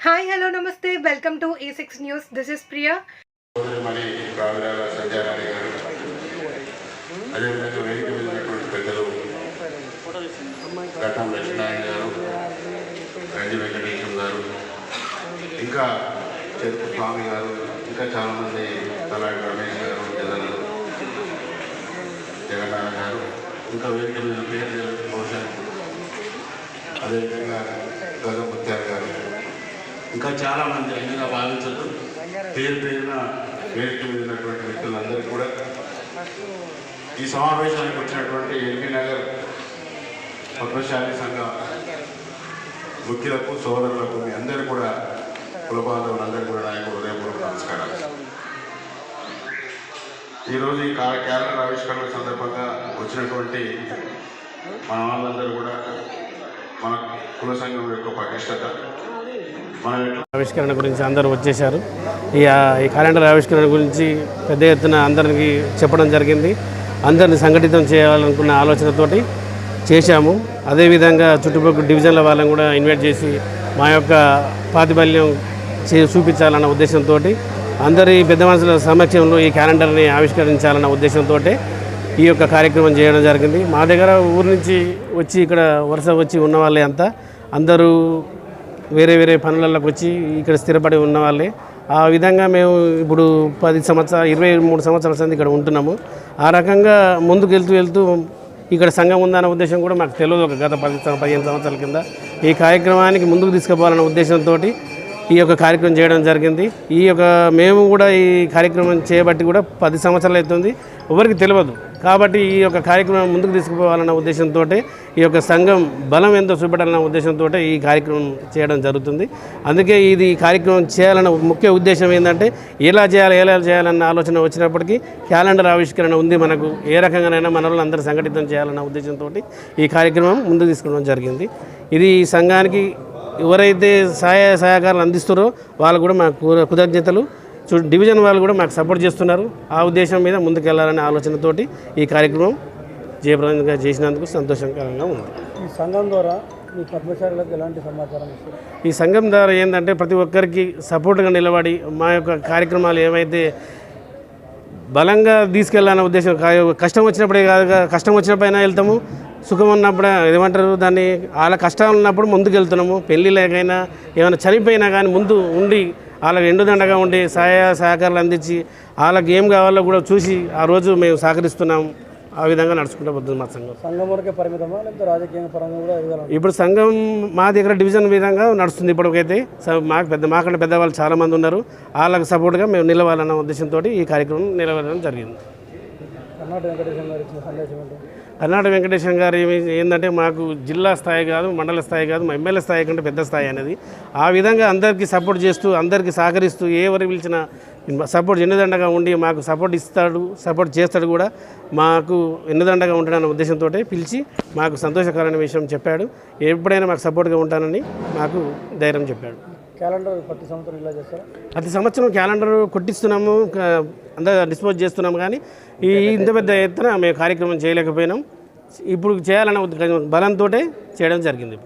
Hi hello నమస్తే. Welcome to A six news. This is Priya. గారు. అదేవిధంగా వేదిక మీద పెద్దలు ఘటం లక్ష్మీనారాయణ గారు రంజి వెంకటేశ్వరం గారు ఇంకా చెరుకు స్వామి గారు ఇంకా చాలామంది తలాడి రమేష్ గారు జగన్ జగన్నాథ్ గారు ఇంకా వేదిక మీద పేరు బహుశా అదేవిధంగా గగముత్యాల ఇంకా చాలామంది అన్నిగా భావించదు పేరు పేరున వేదిక మీద వ్యక్తులందరూ కూడా ఈ సమావేశానికి వచ్చినటువంటి ఎల్బీ నగర్ పద్మశాలి సంఘ ముఖ్యులకు సోదరులకు మీ అందరూ కూడా కులబాంధవులందరూ కూడా నాయకులు హృదయపూర్వక నమస్కారాలు. ఈరోజు ఈ క్యాలెండర్ ఆవిష్కరణ సందర్భంగా వచ్చినటువంటి మన వాళ్ళందరూ కూడా మన కుల సంఘం యొక్క పటిష్టత. ఆవిష్కరణ గురించి అందరూ వచ్చేశారు. ఈ ఈ క్యాలెండర్ ఆవిష్కరణ గురించి పెద్ద ఎత్తున అందరికీ చెప్పడం జరిగింది. అందరిని సంఘటితం చేయాలనుకున్న ఆలోచనతోటి చేశాము. అదేవిధంగా చుట్టుపక్కల డివిజన్ల వాళ్ళని కూడా ఇన్వైట్ చేసి మా యొక్క ప్రాతిబల్యం చే చూపించాలన్న ఉద్దేశంతో అందరి పెద్ద మనుషుల సమక్షంలో ఈ క్యాలెండర్ని ఆవిష్కరించాలన్న ఉద్దేశంతో ఈ యొక్క కార్యక్రమం చేయడం జరిగింది. మా దగ్గర ఊరు నుంచి వచ్చి ఇక్కడ వరుస వచ్చి ఉన్న వాళ్ళే అంతా. అందరూ వేరే వేరే పనులలోకి వచ్చి ఇక్కడ స్థిరపడి ఉన్న వాళ్ళే. ఆ విధంగా మేము ఇప్పుడు పది సంవత్సరాల ఇరవై మూడు సంవత్సరాల సంది ఇక్కడ ఉంటున్నాము. ఆ రకంగా ముందుకు వెళ్తూ వెళ్తూ ఇక్కడ సంఘం ఉందన్న ఉద్దేశం కూడా మాకు తెలియదు. ఒక గత పది పదిహేను సంవత్సరాల కింద ఈ కార్యక్రమానికి ముందుకు తీసుకుపోవాలన్న ఉద్దేశంతో ఈ యొక్క కార్యక్రమం చేయడం జరిగింది. ఈ యొక్క మేము కూడా ఈ కార్యక్రమం చేయబట్టి కూడా పది సంవత్సరాలు అవుతుంది. ఎవరికి తెలియదు. కాబట్టి ఈ యొక్క కార్యక్రమం ముందుకు తీసుకుపోవాలన్న ఉద్దేశంతో ఈ యొక్క సంఘం బలం ఎంతో చూపెట్టాలన్న ఉద్దేశంతో ఈ కార్యక్రమం చేయడం జరుగుతుంది. అందుకే ఇది ఈ కార్యక్రమం చేయాలన్న ముఖ్య ఉద్దేశం ఏంటంటే ఎలా చేయాలి ఎలా చేయాలన్న ఆలోచన వచ్చినప్పటికీ క్యాలెండర్ ఆవిష్కరణ ఉంది మనకు. ఏ రకంగానైనా మన వాళ్ళు అందరూ సంఘటితం చేయాలన్న ఉద్దేశంతో ఈ కార్యక్రమం ముందుకు తీసుకోవడం జరిగింది. ఇది ఈ సంఘానికి ఎవరైతే సహాయ సహకారాలు అందిస్తారో వాళ్ళు కూడా మా కృతజ్ఞతలు. డివిజన్ వాళ్ళు కూడా మాకు సపోర్ట్ చేస్తున్నారు. ఆ ఉద్దేశం మీద ముందుకెళ్ళాలనే ఆలోచనతోటి ఈ కార్యక్రమం జయప్రదంగా చేసినందుకు సంతోషకరంగా ఉంది. ఈ సంఘం ద్వారా మీ కర్మచారులకు ఎలాంటి సమాచారం ఈ సంఘం ద్వారా ఏంటంటే ప్రతి ఒక్కరికి సపోర్ట్గా నిలబడి మా యొక్క కార్యక్రమాలు ఏమైతే బలంగా తీసుకెళ్ళాలనే ఉద్దేశం కష్టం వచ్చినప్పుడే కాదు కష్టం వచ్చినప్పుడైనా వెళ్తాము. సుఖం ఉన్నప్పుడు ఏమంటారు దాన్ని? వాళ్ళ కష్టాలు ఉన్నప్పుడు ముందుకు వెళ్తున్నాము పెళ్ళి లేకైనా ఏమైనా చనిపోయినా కానీ ముందు ఉండి వాళ్ళకి ఎండుదండగా ఉండి సహాయ సహకారాలు అందించి వాళ్ళకి ఏం కావాలో కూడా చూసి ఆ రోజు మేము సహకరిస్తున్నాం. ఆ విధంగా నడుచుకుంటూ పోతుంది మా సంఘం. సంఘం వరకే పరిమితమా? లేకపోతే రాజకీయ పరంగా కూడా ఇప్పుడు సంఘం మా దగ్గర డివిజన్ విధంగా నడుస్తుంది ఇప్పటికైతే. మాకు పెద్ద మాకంటే పెద్దవాళ్ళు చాలామంది ఉన్నారు. వాళ్ళకి సపోర్ట్గా మేము నిలవాలన్న ఉద్దేశంతో ఈ కార్యక్రమం నిలవడం జరిగింది. కర్ణాటక వెంకటేశ్వర గారు ఏంటంటే మాకు జిల్లా స్థాయి కాదు మండల స్థాయి కాదు మా ఎమ్మెల్యే స్థాయి కంటే పెద్ద స్థాయి అనేది. ఆ విధంగా అందరికీ సపోర్ట్ చేస్తూ అందరికీ సహకరిస్తూ ఎవరు పిలిచినా సపోర్ట్ ఎన్నదండగా ఉండి మాకు సపోర్ట్ ఇస్తాడు సపోర్ట్ చేస్తాడు కూడా మాకు ఎన్నదండగా ఉంటాడన్న ఉద్దేశంతో పిలిచి మాకు సంతోషకరమైన విషయం చెప్పాడు. ఎప్పుడైనా మాకు సపోర్ట్గా ఉంటానని మాకు ధైర్యం చెప్పాడు. క్యాలెండర్ ప్రతి సంవత్సరం ఇలా చేస్తారా? ప్రతి సంవత్సరం క్యాలెండర్ కొట్టిస్తున్నాము అందరూ డిస్పోజ్ చేస్తున్నాము కానీ ఈ ఇంత పెద్ద ఎత్తున మేము కార్యక్రమం చేయలేకపోయినాం. ఇప్పుడు చేయాలన్న బలంతో చేయడం జరిగింది.